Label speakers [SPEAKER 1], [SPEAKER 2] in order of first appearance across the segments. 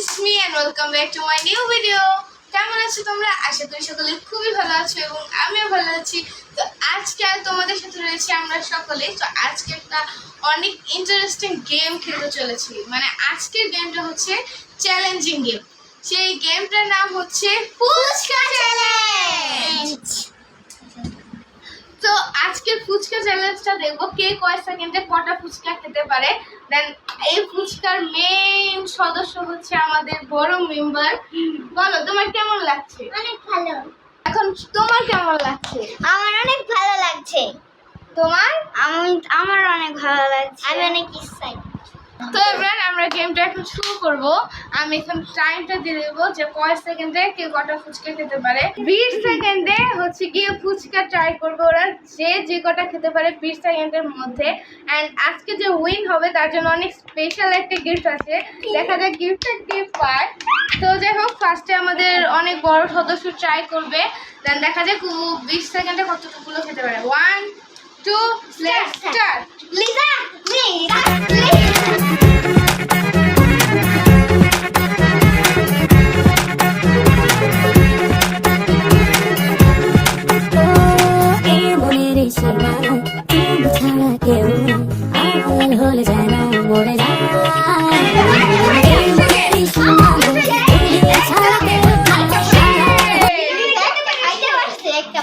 [SPEAKER 1] This me and welcome back to my new video কেমন আছো তোমরা? আশা করি সকলে খুবই ভালো আছো এবং আমিও ভালো আছি। তো আজকে তোমাদের সাথে রয়েছে আমরা সকলে। তো আজকে একটা অনেক ইন্টারেস্টিং গেম খেলতে চলেছি। মানে আজকের গেমটা হচ্ছে চ্যালেঞ্জিং গেম সেই গেমটার নাম হচ্ছে ফুচকা চ্যালেঞ্জ তো আজকের ফুচকা চ্যালেঞ্জটা দেখব কে কয় সেকেন্ডে কটা ফুচকা খেতে পারে। দেন এই ফুচকার মেইন সদস্য হচ্ছে আমাদের বড় মেম্বার বলো তোমার কেমন লাগছে?
[SPEAKER 2] অনেক ভালো।
[SPEAKER 1] এখন তোমার কেমন লাগছে?
[SPEAKER 2] আমার অনেক ভালো লাগছে।
[SPEAKER 1] তোমার?
[SPEAKER 2] আমি আমার অনেক ভালো লাগছে। আমি অনেক এক্সাইটেড
[SPEAKER 1] তো এবার আমরা গেমটা এখন শুরু করব। আমি এখন টাইমটা দিয়ে দেবো যে কয় সেকেন্ডে কেউ কটা ফুচকা খেতে পারে। বিশ সেকেন্ডে হচ্ছে গিয়ে ফুচকা ট্রাই করবে ওরা। যে যে কটা খেতে পারে বিশ সেকেন্ডের মধ্যে। অ্যান্ড আজকে যে উইন হবে, তার জন্য অনেক স্পেশাল একটা গিফট আছে। দেখা যায় গিফটটা কে পায়। তো যাই হোক ফার্স্টে আমাদের অনেক বড় সদস্য ট্রাই করবে। দেন দেখা যায় ও বিশ সেকেন্ডে কতটুকুলো খেতে পারে। ওয়ান টু স্টার্ট
[SPEAKER 2] লিজা
[SPEAKER 3] তুমি ছাড়া কেউ হলে মরে
[SPEAKER 2] একটা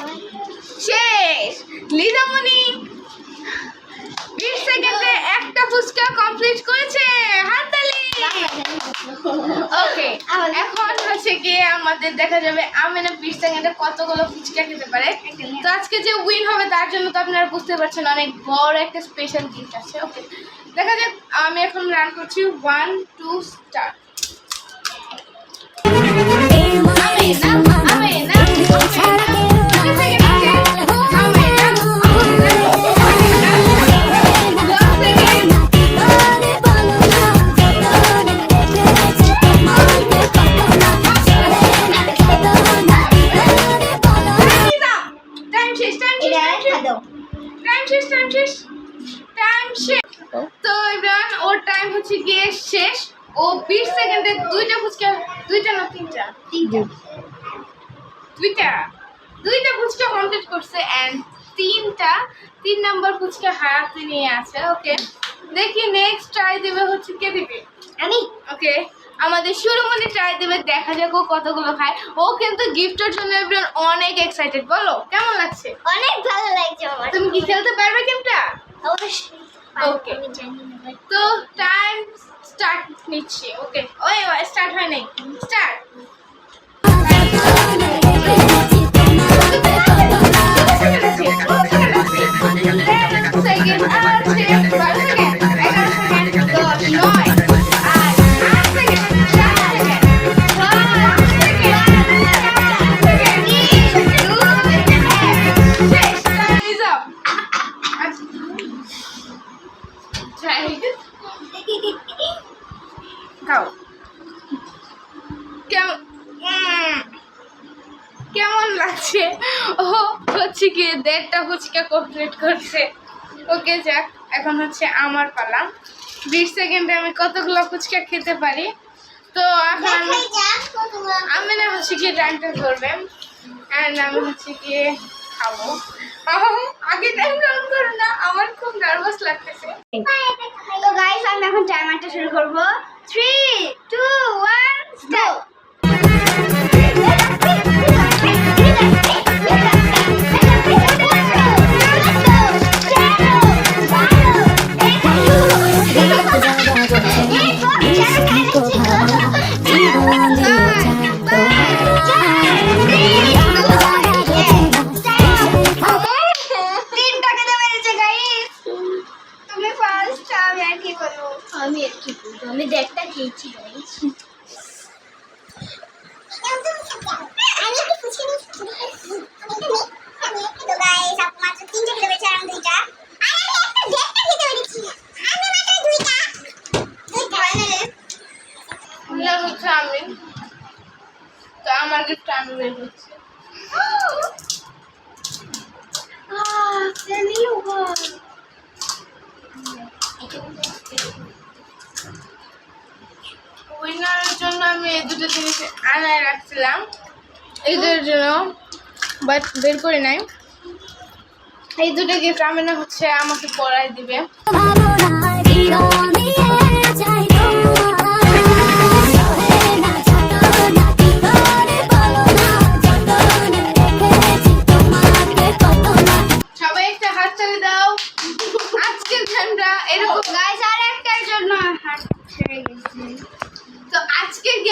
[SPEAKER 1] শেষ। লিজামণি বিশ সেকেন্ডে একটা ফুচকা কমপ্লিট করেছে। হাততালি। ওকে এখন গিয়ে আমাদের দেখা যাবে আমেনা বিশ কতগুলো ফুচকা খেতে পারে। তো আজকে যে উইন হবে তার জন্য তো আপনারা বুঝতে পারছেন অনেক বড় একটা স্পেশাল গিফট আছে। ওকে দেখা যাক, আমি এখন রান করছি ওয়ান টু স্টার্ট টাইম শেষ টাইম শেষ টাইম শেষ। তো এবার ওর টাইম হচ্ছে গিয়ে শেষ। ও বিশ সেকেন্ডে দুইটা ফুচকা দুইটা না তিনটা?
[SPEAKER 2] তিনটা।
[SPEAKER 1] দুইটা। দুইটা ফুচকা কমপ্লিট করছে অ্যান্ড তিনটা তিন নাম্বার ফুচকা হাতে নিয়ে আছে ওকে দেখি নেক্সট ট্রাই দেবে হচ্ছে কে দিবে?
[SPEAKER 2] আমি।
[SPEAKER 1] ওকে আমাদের শুরুমণি ট্রাই দেবে দেখা যাক ও কতগুলো খায়। ও কিন্তু গিফটের জন্য এবার অনেক এক্সাইটেড বলো কেমন লাগছে?
[SPEAKER 2] অনেক ভালো লাগছে আমার।
[SPEAKER 1] তুমি কি খেলতে পারবে গেমটা
[SPEAKER 2] অবশ্যই but
[SPEAKER 1] তো টাইম স্টার্ট নিচ্ছি ওকে ওই স্টার্ট হয় নাই। স্টার্ট সেকেন্ড আর সেকেন্ড বারো সেকেন্ড কেমন লাগছে? ও হচ্ছে কি দেড়টা ফুচকা কমপ্লিট করছে। ওকে যাক এখন হচ্ছে আমার পালা। বিশ সেকেন্ডে আমি কতগুলো ফুচকা খেতে পারি? তো এখন আমি না হচ্ছে গিয়ে টাইমটা করবে অ্যান্ড আমি হচ্ছে গিয়ে খাব। আগে টাইম কাউন্ট করো না আমার খুব নার্ভাস লাগতেছে।
[SPEAKER 2] তো গাইস আমি এখন টাইমারটা শুরু করব। 3 2 1 স্টার্ট আমি আর কি বলব আমি দেড়টা খেয়েছি গাইস
[SPEAKER 1] না হচ্ছে আমি তো আমার গিফট আমি বের করছি উইনারের জন্য আমি এই দুটো জিনিস আনায় রাখছিলাম। ঈদের জন্য বাট বের করে নাই। এই দুটো গিফট আমি না হচ্ছে আমাকে পড়াই দিবে।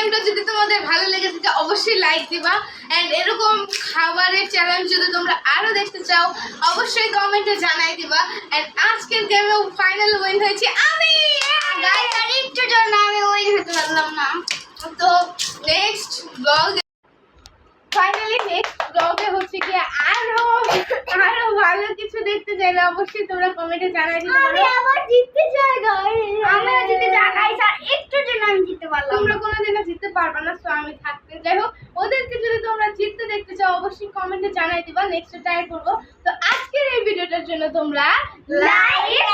[SPEAKER 1] গেমটা যদি তোমাদের ভালো লেগে থাকে অবশ্যই লাইক দিবা। এন্ড এরকম খাবারের চ্যালেঞ্জ যদি তোমরা আরও দেখতে চাও অবশ্যই কমেন্টে জানাই দিবা। এন্ড আজকের গেমে ফাইনাল উইন হয়েছে আমি!
[SPEAKER 2] একটুর জন্য আমি ওই হতে পারলাম না।
[SPEAKER 1] তো নেক্সট ব্লগ ফাইনালি নেক্সট ব্লগে হচ্ছে কি আরও আরও ভালো কিছু দেখতে চাইলে অবশ্যই তোমরা কমেন্টে জানাই দিতে
[SPEAKER 2] আমি আবার জিততে চাই গাইস
[SPEAKER 1] পারবা না সো আমি থাকতে। যাই হোক ওদেরকে যদি তোমরা জিততে দেখতে চাও অবশ্যই কমেন্টে জানাই দিবা নেক্সট ট্রাই করব। তো আজকের এই ভিডিওটার জন্য তোমরা
[SPEAKER 2] লাইক